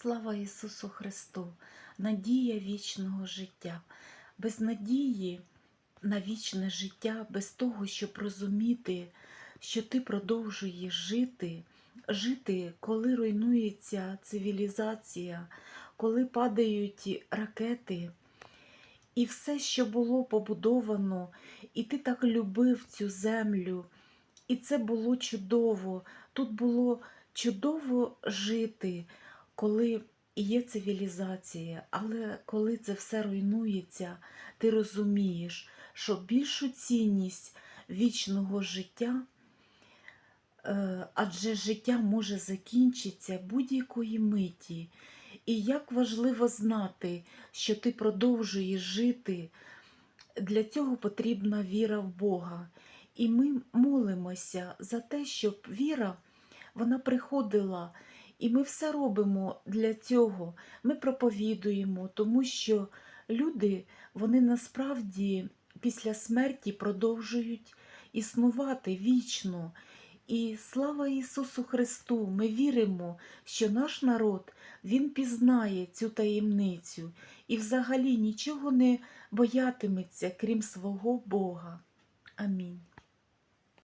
Слава Ісусу Христу! Надія вічного життя. Без надії на вічне життя, без того, щоб розуміти, що ти продовжуєш жити, жити, коли руйнується цивілізація, коли падають ракети. І все, що було побудовано, і ти так любив цю землю, і це було чудово. Тут було чудово жити, коли є цивілізація, але коли це все руйнується, ти розумієш, що більшу цінність вічного життя, е, адже життя може закінчитися будь-якої миті. І як важливо знати, що ти продовжуєш жити, для цього потрібна віра в Бога. І ми молимося за те, щоб віра вона приходила, і ми все робимо для цього. Ми проповідуємо, тому що люди вони насправді після смерті продовжують існувати вічно. І слава Ісусу Христу! Ми віримо, що наш народ він пізнає цю таємницю і взагалі нічого не боятиметься, крім свого Бога. Амінь.